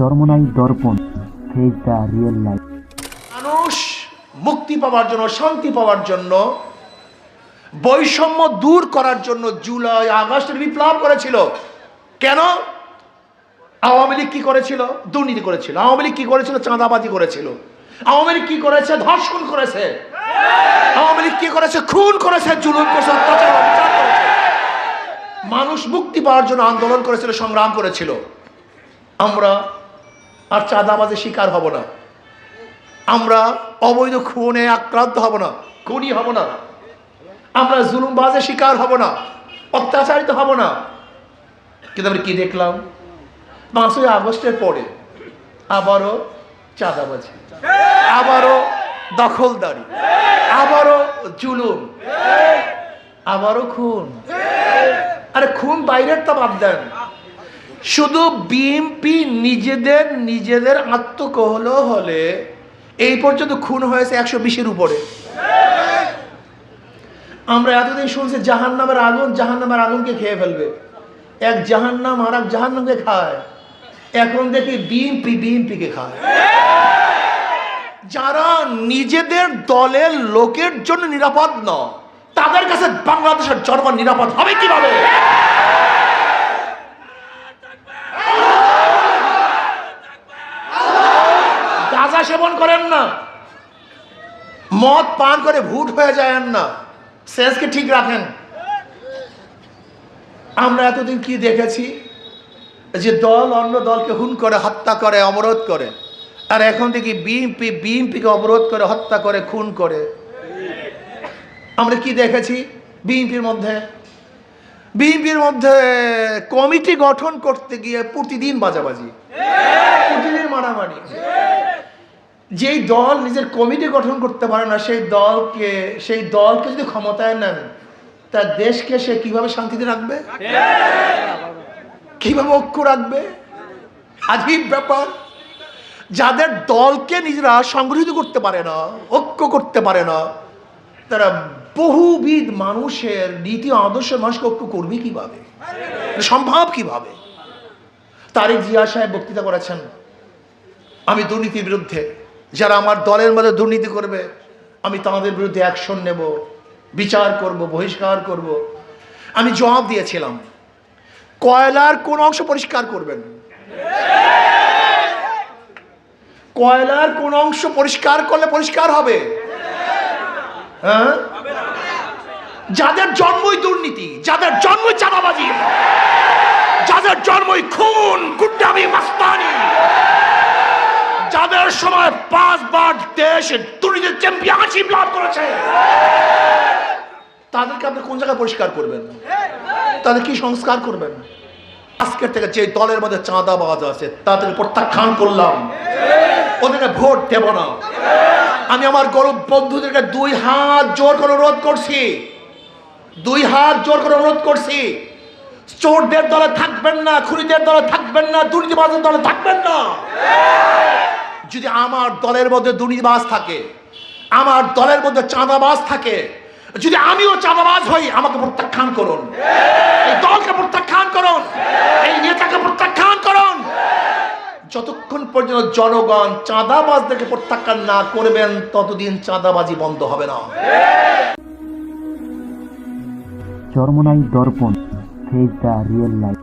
Charmonai Darpan phase the real life মানুষ মুক্তি পাওয়ার জন্য, শান্তি পাওয়ার জন্য, বৈষম্য দূর করার জন্য জুলাই, আগস্টের বিপ্লব করেছিল। কেন? আওয়ামী লীগ কি করেছিল? দুর্নীতি করেছিল। আওয়ামী লীগ কি করেছিল? চাঁদাবাজি করেছিল। আওয়ামী লীগ কি করেছে? ধর্ষণ করেছে। আওয়ামী লীগ কি করেছে? খুন করেছে, জুলুম করেছে, অত্যাচার করেছে। মানুষ মুক্তি পাওয়ার জন্য আন্দোলন করেছিল, সংগ্রাম করেছিল। আমরা আর চাঁদাবাজের শিকার হব না। আমরা অবৈধ খুনে আক্রান্ত হব না, খুনি হব না। আমরা জুলুমবাজের শিকার হব না, অত্যাচারিত হব না। কিন্তু আমরা কি দেখলাম? পাঁচই আগস্টের পরে আবারও চাঁদাবাজি, আবারও দখলদারি, আবারও জুলুম, আবারও খুন। আরে খুন বাইরের তো বাদ দেন। শুধু বিএমপি নিজেদের নিজেদের আত্মকহল হলে এই পর্যন্ত খুন হয়েছে একশো বিশের উপরে। আমরা এতদিন শুনছি জাহান নামের আগুন জাহান নামের আগুনকে খেয়ে ফেলবে। এক জাহান নাম আর এক জাহান নামকে খায়। এখন দেখি বিএমপি বিএমপিকে খায়। যারা নিজেদের দলের লোকের জন্য নিরাপদ নয়, তাদের কাছে বাংলাদেশের জনগণ নিরাপদ হবে কীভাবে? সেবন করেন না। মদ পান করে ভুট হয়ে যায়েন না। সেন্সকে ঠিক রাখেন। আমরা এতদিন কি দেখেছি? যে দল অন্য দলকে হুন করে, হত্যা করে, অবরোধ করে। আর এখন দেখি বিএনপি, বিএনপিকে অবরোধ করে, হত্যা করে, খুন করে। আমরা কি দেখেছি বিএনপির মধ্যে? বিএনপির মধ্যে কমিটি গঠন করতে গিয়ে প্রতিদিন বাজাবাজি। প্রতিদিন মারামারি। যেই দল নিজের কমিটি গঠন করতে পারে না, সেই দলকে সেই দলকে যদি ক্ষমতায় নেন, তার দেশকে সে কীভাবে শান্তিতে রাখবে? কীভাবে ঐক্য রাখবে? আজীব ব্যাপার। যাদের দলকে নিজেরা সংগঠিত করতে পারে না, ঐক্য করতে পারে না, তারা বহুবিধ মানুষের নীতি আদর্শ মানুষকে ঐক্য করবে কীভাবে? সম্ভব কীভাবে? তারিক জিয়া সাহেব বক্তৃতা করেছেন, আমি দুর্নীতির বিরুদ্ধে। যারা আমার দলের মধ্যে দুর্নীতি করবে, আমি তাদের বিরুদ্ধে অ্যাকশন নেব, বিচার করব, বহিষ্কার করব। আমি জবাব দিয়েছিলাম, কয়লার কোন অংশ পরিষ্কার করবেন? কয়লার কোন অংশ পরিষ্কার করলে পরিষ্কার হবে? হ্যাঁ? যাদের জন্মই দুর্নীতি, যাদের জন্মই চাঁদাবাজি, যাদের জন্মই খুন যাদের সময় পাঁচবার দেশ, দুর্নীতির চ্যাম্পিয়নশিপ লাভ করেছে। তাদেরকে আপনি কোন জায়গায় পরিষ্কার করবেন? তাদের কি সংস্কার করবেন? আজকের থেকে যে দলের মধ্যে চাঁদাবাজ আছে তাদেরকে প্রত্যাখ্যান করলাম। ওদেরকে ভোট দেব না। আমি আমার গরিব বন্ধুদেরকে দুই হাত জোর করে অনুরোধ করছি। দুই হাত জোর করে অনুরোধ করছি। চোরদের দলে থাকবেন না, খুনিদের দলে থাকবেন না দুর্নীতিবাজের দলে থাকবেন না। যদি আমার দলের মধ্যে দুর্নীতিবাজ থাকে, আমার দলের মধ্যে চাঁদাবাজ থাকে, যদি আমিও চাঁদাবাজ হই, আমাকে প্রত্যাখ্যান করুন। এই দলকে প্রত্যাখ্যান করুন। এই নেতাকে প্রত্যাখ্যান করুন। যতক্ষণ পর্যন্ত জনগণ চাঁদাবাজদেরকে প্রত্যাখ্যান না করবেন, ততদিন চাঁদাবাজি বন্ধ হবে না। চরমনাই দর্পণ ফেজ দ্য রিয়েল লাইফ